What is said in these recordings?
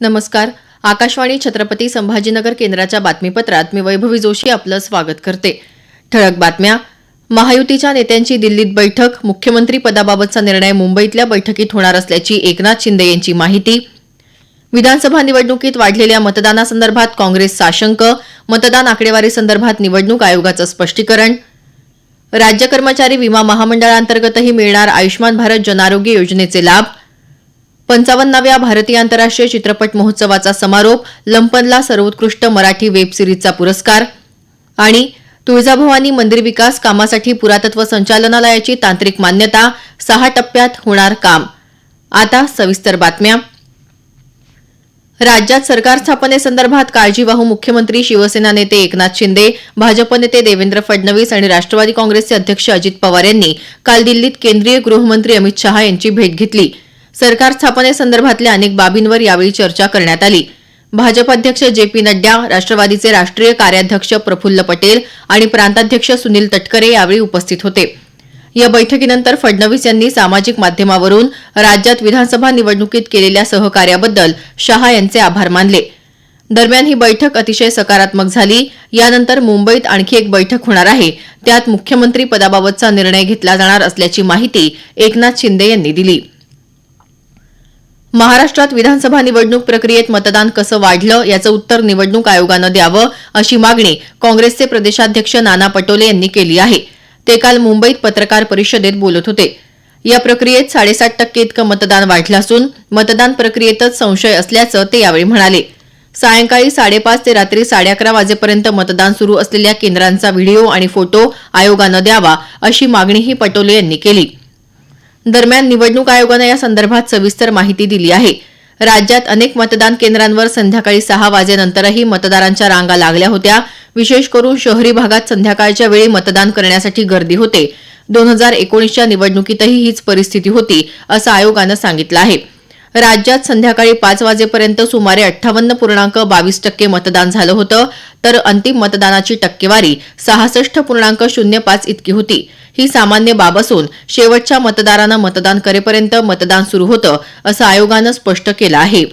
नमस्कार. आकाशवाणी छत्रपती संभाजीनगर केंद्राच्या बातमीपत्रात मी वैभवी जोशी आपलं स्वागत करते. ठळक बातम्या. महायुतीच्या नेत्यांची दिल्लीत बैठक मुख्यमंत्री पदाबाबतचा निर्णय मुंबईतल्या बैठकीत होणार असल्याची एकनाथ शिंदे यांची माहिती. विधानसभा निवडणुकीत वाढलेल्या मतदानासंदर्भात काँग्रेस साशंक मतदान आकडेवारी संदर्भात निवडणूक आयोगाचं स्पष्टीकरण. राज्य कर्मचारी विमा महामंडळांतर्गतही मिळणार आयुष्मान भारत जनआरोग्य योजनेचे लाभ. पंचावन्नाव्या भारतीय आंतरराष्ट्रीय चित्रपट महोत्सवाचा समारोप लंपनला सर्वोत्कृष्ट मराठी वेब सिरीजचा पुरस्कार आणि तुळजाभवानी मंदिर विकास कामासाठी पुरातत्व संचालनालयाची तांत्रिक मान्यता सहा टप्प्यात होणार काम. आता सविस्तर बातम्या. राज्यात सरकार स्थापनेसंदर्भात काळजीवाहू मुख्यमंत्री शिवसेना नेते एकनाथ शिंदे भाजप नेते देवेंद्र फडणवीस आणि राष्ट्रवादी काँग्रेसचे अध्यक्ष अजित पवार यांनी काल दिल्लीत केंद्रीय गृहमंत्री अमित शहा यांची भेट घेतली. सरकार स्थापनेसंदर्भातल्या अनेक बाबींवर यावेळी चर्चा करण्यात आली. भाजप अध्यक्ष जे पी नड्डा राष्ट्रवादीचे राष्ट्रीय कार्याध्यक्ष प्रफुल्ल पटेल आणि प्रांताध्यक्ष सुनील तटकरे यावेळी उपस्थित होते. या बैठकीनंतर फडणवीस यांनी सामाजिक माध्यमावरून राज्यात विधानसभा निवडणुकीत केलेल्या सहकार्याबद्दल शहा यांचे आभार मानले. दरम्यान ही बैठक अतिशय सकारात्मक झाली. यानंतर मुंबईत आणखी एक बैठक होणार आहे. त्यात मुख्यमंत्री पदाबाबतचा निर्णय घेतला जाणार असल्याची माहिती एकनाथ शिंदे यांनी दिली. महाराष्ट्रात विधानसभा निवडणूक प्रक्रियेत मतदान कसं वाढलं याचं उत्तर निवडणूक आयोगानं द्यावं अशी मागणी काँग्रेसचे प्रदेशाध्यक्ष नाना पटोले यांनी केली आहे. ते काल मुंबईत पत्रकार परिषदेत बोलत होते. या प्रक्रियेत साडेसात टक्के इतकं मतदान वाढलं असून मतदान प्रक्रियेतच संशय असल्याचं ते यावेळी म्हणाले. सायंकाळी साडेपाच ते रात्री साडे अकरा वाजेपर्यंत मतदान सुरू असलेल्या केंद्रांचा व्हिडिओ आणि फोटो आयोगानं द्यावा अशी मागणीही पटोले यांनी केली. दरम्यान निवडणूक आयोगानं या संदर्भात सविस्तर माहिती दिली आहे. राज्यात अनेक मतदान केंद्रांवर संध्याकाळी सहा वाजेनंतरही मतदारांच्या रांगा लागल्या होत्या. विशेष करून शहरी भागात संध्याकाळच्या वेळी मतदान करण्यासाठी गर्दी होते. दोन हजार एकोणीसच्या निवडणुकीतही हीच परिस्थिती होती असं आयोगानं सांगितलं आहे. राज्यात संध्याकाळी पाच वाजेपर्यंत सुमारे अठ्ठावन्न पूर्णांक बावीस टक्के मतदान झालं होतं. तर अंतिम मतदानाची टक्केवारी सहासष्ट पूर्णांक शून्य पाच इतकी होती. ही सामान्य बाब असून शेवटच्या मतदारानं मतदान करेपर्यंत मतदान सुरू होतं असं आयोगानं स्पष्ट केलं आहे.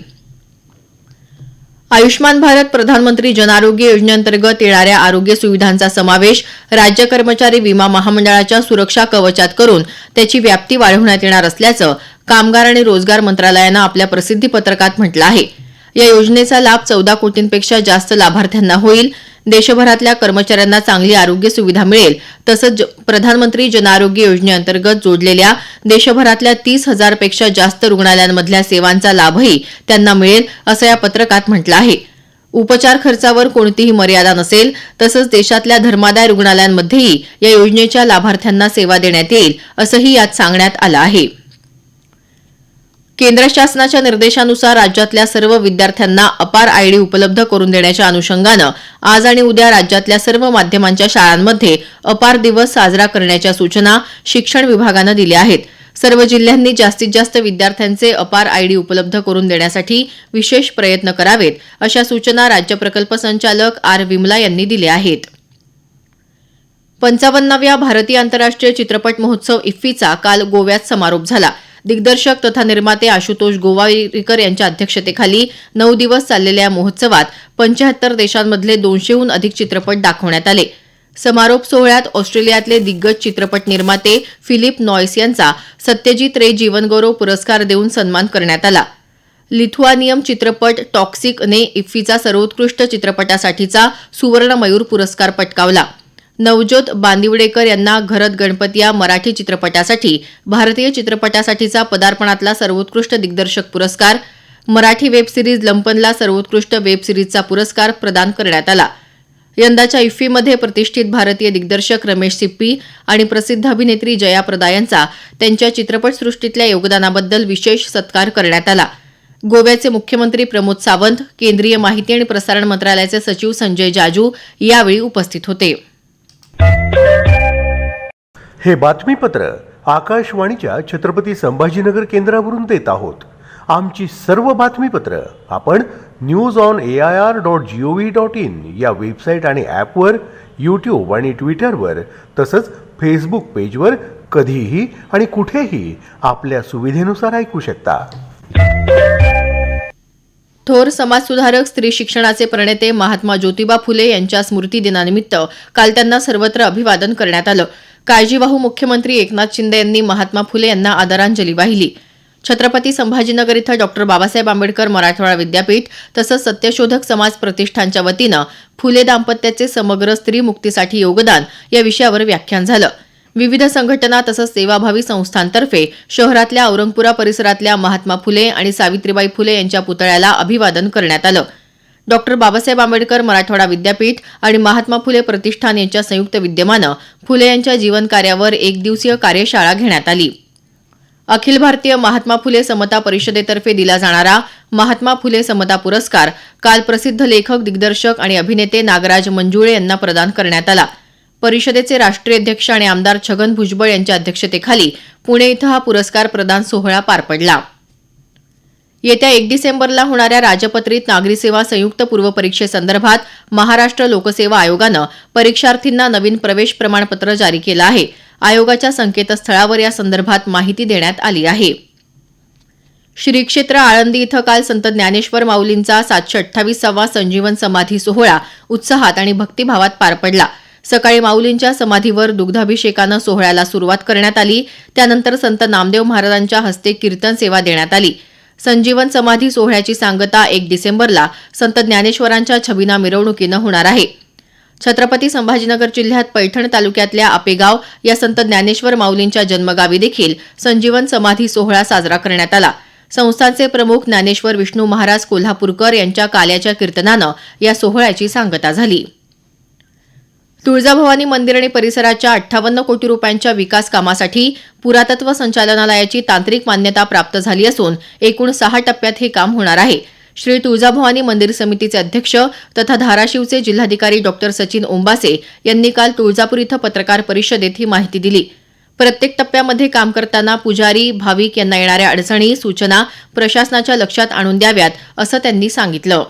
आयुष्मान भारत प्रधानमंत्री जनआरोग्य योजनेअंतर्गत येणाऱ्या आरोग्य सुविधांचा समावेश राज्य कर्मचारी विमा महामंडळाच्या सुरक्षा कवचात करून त्याची व्याप्ती वाढवण्यात येणार असल्याचं कामगार आणि रोजगार मंत्रालयानं आपल्या प्रसिद्धी पत्रकात म्हटलं आहे. या योजनेचा लाभ चौदा कोटींपेक्षा जास्त लाभार्थ्यांना होईल. देशभरातल्या कर्मचाऱ्यांना चांगली आरोग्य सुविधा मिळेल. तसंच ज- प्रधानमंत्री जनआरोग्य योजनेअंतर्गत जोडलेल्या देशभरातल्या तीस हजारपेक्षा जास्त रुग्णालयांमधल्या सेवांचा लाभही त्यांना मिळेल असं या पत्रकात म्हटलं आहे. उपचार खर्चावर कोणतीही मर्यादा नसेल. तसंच देशातल्या धर्मादाय रुग्णालयांमध्येही या योजनेच्या लाभार्थ्यांना सेवा देण्यात येईल असंही यात सांगण्यात आलं आहे. केंद्र शासनाच्या निर्देशानुसार राज्यातल्या सर्व विद्यार्थ्यांना अपार आयडी उपलब्ध करून देण्याच्या अनुषंगानं आज आणि उद्या राज्यातल्या सर्व माध्यमांच्या शाळांमध्ये अपार दिवस साजरा करण्याच्या सूचना शिक्षण विभागानं दिल्या आहेत. सर्व जिल्ह्यांनी जास्तीत जास्त विद्यार्थ्यांचे अपार आयडी उपलब्ध करून देण्यासाठी विशेष प्रयत्न करावेत अशा सूचना राज्य प्रकल्प संचालक आर विमला यांनी दिल्या आहेत. पंचावन्नाव्या भारतीय आंतरराष्ट्रीय चित्रपट महोत्सव इफ्फीचा काल गोव्यात समारोप झाला. दिग्दर्शक तथा निर्माते आशुतोष गोवारीकर यांच्या अध्यक्षतेखाली नऊ दिवस चाललेल्या या महोत्सवात पंचाहत्तर देशांमधले दोनशेहून अधिक चित्रपट दाखवण्यात आले. समारोप सोहळ्यात ऑस्ट्रेलियातले दिग्गज चित्रपट निर्माते फिलिप नॉयस यांचा सत्यजित रे जीवनगौरव पुरस्कार देऊन सन्मान करण्यात आला. लिथुआनियम चित्रपट टॉक्सिकने इफ्फीचा सर्वोत्कृष्ट चित्रपटासाठीचा सुवर्ण मयूर पुरस्कार पटकावला. नवज्योत बांदिवडेकर यांना घरत गणपती या मराठी चित्रपटासाठी भारतीय चित्रपटासाठीचा पदार्पणातला सर्वोत्कृष्ट दिग्दर्शक पुरस्कार मराठी वेब सिरीज लंपनला सर्वोत्कृष्ट वेब सिरीजचा पुरस्कार प्रदान करण्यात आला. यंदाच्या इफ्फीमध्ये प्रतिष्ठित भारतीय दिग्दर्शक रमेश सिप्पी आणि प्रसिद्ध अभिनेत्री जया प्रदा यांचा त्यांच्या चित्रपटसृष्टीतल्या योगदानाबद्दल विशेष सत्कार करण्यात आला. गोव्याचे मुख्यमंत्री प्रमोद सावंत केंद्रीय माहिती आणि प्रसारण मंत्रालयाचे सचिव संजय जाजू यावेळी उपस्थित होते. हे बातमीपत्र आकाशवाणीच्या छत्रपती संभाजीनगर केंद्रावरून देत आहोत. आमची सर्व बातमीपत्र आपण news on A I R dot G O V dot in या वेबसाईट आणि ॲपवर यूट्यूब आणि ट्विटरवर तसंच फेसबुक पेजवर कधीही आणि कुठेही आपल्या सुविधेनुसार ऐकू शकता. थोर समाजसुधारक स्त्री शिक्षणाचे प्रणेते महात्मा ज्योतिबा फुले यांच्या स्मृती दिनानिमित्त काल त्यांना सर्वत्र अभिवादन करण्यात आलं. काळजीवाहू मुख्यमंत्री एकनाथ शिंदे यांनी महात्मा फुले यांना आदरांजली वाहिली. छत्रपती संभाजीनगर इथं डॉक्टर बाबासाहेब आंबेडकर मराठवाडा विद्यापीठ तसंच सत्यशोधक समाज प्रतिष्ठानच्या वतीनं फुले दाम्पत्याचे समग्र स्त्री मुक्तीसाठी योगदान या विषयावर व्याख्यान झालं. विविध संघटना तसंच सेवाभावी संस्थांतर्फे शहरातल्या औरंगपुरा परिसरातल्या महात्मा फुले आणि सावित्रीबाई फुले यांच्या पुतळ्याला अभिवादन करण्यात आलं. डॉक्टर बाबासाहेब आंबेडकर मराठवाडा विद्यापीठ आणि महात्मा फुले प्रतिष्ठान यांच्या संयुक्त विद्यमानं फुले यांच्या जीवनकार्यावर एक दिवसीय कार्यशाळा घेण्यात आली. अखिल भारतीय महात्मा फुले समता परिषदेतर्फे दिला जाणारा महात्मा फुले समता पुरस्कार काल प्रसिद्ध लेखक दिग्दर्शक आणि अभिनेते नागराज मंजुळे यांना प्रदान करण्यात आला. परिषदेचे राष्ट्रीय अध्यक्ष आणि आमदार छगन भुजबळ यांच्या अध्यक्षतेखाली पुणे इथं हा पुरस्कार प्रदान सोहळा पार पडला. येत्या एक डिसेंबरला होणाऱ्या राजपत्रित नागरी सेवा संयुक्त पूर्व परीक्षेसंदर्भात महाराष्ट्र लोकसेवा आयोगानं परीक्षार्थींना नवीन प्रवेश प्रमाणपत्र जारी केलं आहे. आयोगाच्या संकेतस्थळावर या संदर्भात माहिती देण्यात आली आहे. श्री क्षेत्र आळंदी इथं काल संत ज्ञानेश्वर माऊलींचा सातशे अठ्ठावीसावा संजीवन समाधी सोहळा उत्साहात आणि भक्तिभावात पार पडला. सकाळी माऊलींच्या समाधीवर दुग्धाभिषेकानं सोहळ्याला सुरुवात करण्यात आली. त्यानंतर संत नामदेव महाराजांच्या हस्ते कीर्तन सेवा देण्यात आली. संजीवन समाधी सोहळ्याची सांगता एक डिसेंबरला संत ज्ञानेश्वरांच्या छबिना मिरवणुकीनं होणार आहे. छत्रपती संभाजीनगर जिल्ह्यात पैठण तालुक्यातल्या आपेगाव या संत ज्ञानेश्वर माऊलींच्या जन्मगावी देखील संजीवन समाधी सोहळा साजरा करण्यात आला. संस्थानचे प्रमुख ज्ञानेश्वर विष्णू महाराज कोल्हापूरकर यांच्या काल्याच्या कीर्तनानं या सोहळ्याची सांगता झाली. तुळजाभवानी मंदिर आणि परिसराच्या अठ्ठावन्न कोटी रुपयांच्या विकास कामासाठी पुरातत्व संचालनालयाची तांत्रिक मान्यता प्राप्त झाली असून एकूण सहा टप्प्यात हे काम होणार आहे. श्री तुळजाभवानी मंदिर समितीचे अध्यक्ष तथा धाराशिवचे जिल्हाधिकारी डॉक्टर सचिन ओंबासे यांनी काल तुळजापूर इथं पत्रकार परिषदेत ही माहिती दिली. प्रत्येक टप्प्यामध्ये काम करताना पुजारी भाविक यांना येणाऱ्या अडचणी सूचना प्रशासनाच्या लक्षात आणून द्याव्यात असं त्यांनी सांगितलं.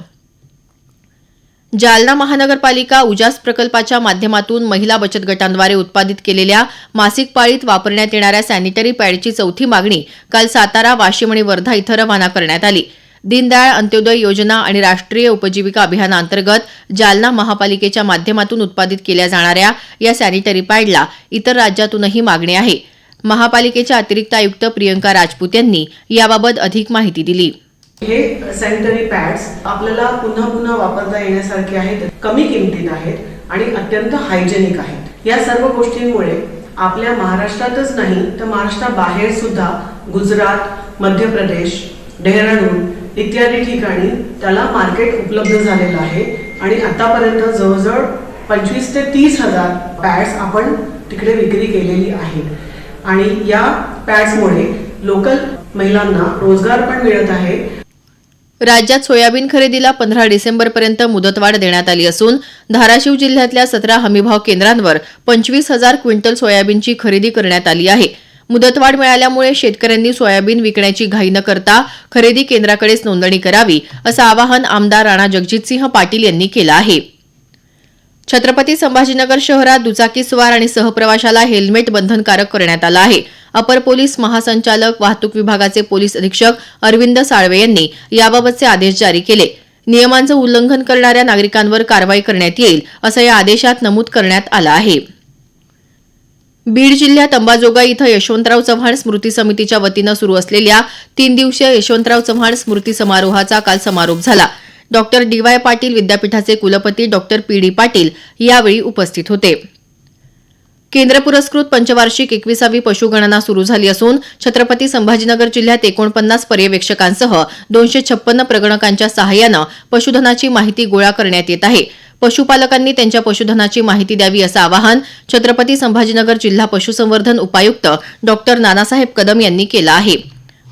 जालना महानगरपालिका उजास प्रकल्पाच्या माध्यमातून महिला बचत गटांद्वारे उत्पादित केलेल्या मासिक पाळीत वापरण्यात येणाऱ्या सॅनिटरी पॅडची चौथी मागणी काल सातारा वाशिम आणि वर्धा इथं रवाना करण्यात आली. दीनदयाळ अंत्योदय योजना आणि राष्ट्रीय उपजीविका अभियानाअंतर्गत जालना महापालिकेच्या माध्यमातून उत्पादित केल्या जाणाऱ्या या सॅनिटरी पॅडला इतर राज्यातूनही मागणी आहे. महापालिकेच्या अतिरिक्त आयुक्त प्रियंका राजपूत यांनी याबाबत अधिक माहिती दिली. हे सॅनिटरी पॅड्स आपल्याला पुन्हा पुन्हा वापरता येण्यासारखे आहेत कमी किमतीत आहेत आणि अत्यंत हायजेनिक आहेत. या सर्व गोष्टींमुळे आपल्या महाराष्ट्रातच नाही तर महाराष्ट्राबाहेर सुद्धा गुजरात मध्य प्रदेश डेहराडून इत्यादी ठिकाणी त्याला मार्केट उपलब्ध झालेलं आहे आणि आतापर्यंत जवळजवळ पंचवीस ते तीस हजार पॅड्स आपण तिकडे विक्री केलेली आहे आणि या पॅड्समुळे लोकल महिलांना रोजगार पण मिळत आहे राज्यात सोयाबीन खरेदीला पंधरा डिसेंबरपर्यंत मुदतवाढ देण्यात आली असून धाराशिव जिल्ह्यातल्या सतरा हमीभाव केंद्रांवर पंचवीस हजार क्विंटल सोयाबीनची खरेदी करण्यात आली आहे. मुदतवाढ मिळाल्यामुळे शेतकऱ्यांनी सोयाबीन विकण्याची घाई न करता खरेदी केंद्राकडेच नोंदणी करावी असं आवाहन आमदार राणा जगजितसिंह पाटील यांनी केलं आहे. छत्रपती संभाजीनगर शहरात दुचाकीस्वार आणि सहप्रवाशाला हेल्मेट बंधनकारक करण्यात आलं आहे. अपर पोलीस महासंचालक वाहतूक विभागाचे पोलीस अधीक्षक अरविंद साळवे यांनी याबाबतचे आदेश जारी केले. नियमांचं उल्लंघन करणाऱ्या नागरिकांवर कारवाई करण्यात येईल असं या आदेशात नमूद करण्यात आलं आहे. बीड जिल्ह्यात अंबाजोगाई इथं यशवंतराव चव्हाण स्मृती समितीच्या वतीनं सुरू असलेल्या तीन दिवसीय यशवंतराव चव्हाण स्मृती समारोहाचा काल समारोप झाला. डॉक्टर डी वाय पाटील विद्यापीठाचे कुलपती डॉक्टर पी डी पाटील यावेळी उपस्थित होते. केंद्र पुरस्कृत पंचवार्षिक एकविसावी पशुगणना सुरू झाली असून छत्रपती संभाजीनगर जिल्ह्यात एकोणपन्नास पर्यवेक्षकांसह दोनशे छप्पन्न प्रगणकांच्या सहाय्यानं पशुधनाची माहिती गोळा करण्यात येत आहे. पशुपालकांनी त्यांच्या पशुधनाची माहिती द्यावी असं आवाहन छत्रपती संभाजीनगर जिल्हा पशुसंवर्धन उपायुक्त डॉक्टर नानासाहेब कदम यांनी केलं आहे.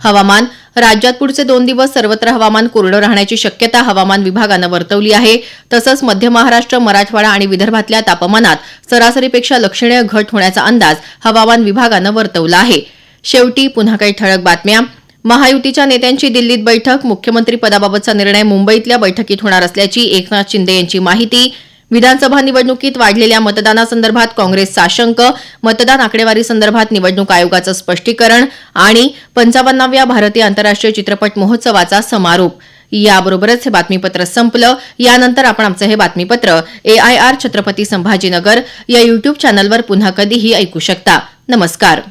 हवामान. राज्यात पुढचे दोन दिवस सर्वत्र हवामान कोरडं राहण्याची शक्यता हवामान विभागानं वर्तवली आहे. तसंच मध्य महाराष्ट्र मराठवाडा आणि विदर्भातल्या तापमानात सरासरीपेक्षा लक्षणीय घट होण्याचा अंदाज हवामान विभागानं वर्तवला आहे. शेवटी पुन्हा काही ठळक बातम्या. महायुतीच्या नेत्यांची दिल्लीत बैठक. मुख्यमंत्री पदाबाबतचा निर्णय मुंबईतल्या बैठकीत होणार असल्याची एकनाथ शिंदे यांची माहिती. विधानसभा निवडणुकीत वाढलेल्या मतदानासंदर्भात काँग्रेस साशंक मतदान आकडेवारी संदर्भात निवडणूक आयोगाचं स्पष्टीकरण आणि पंचावन्नाव्या भारतीय आंतरराष्ट्रीय चित्रपट महोत्सवाचा समारोप. याबरोबरच हे बातमीपत्र संपलं. यानंतर आपण आमचं हे बातमीपत्र A I R Chhatrapati Sambhajinagar या युट्यूब चॅनलवर पुन्हा कधीही ऐकू शकता. नमस्कार.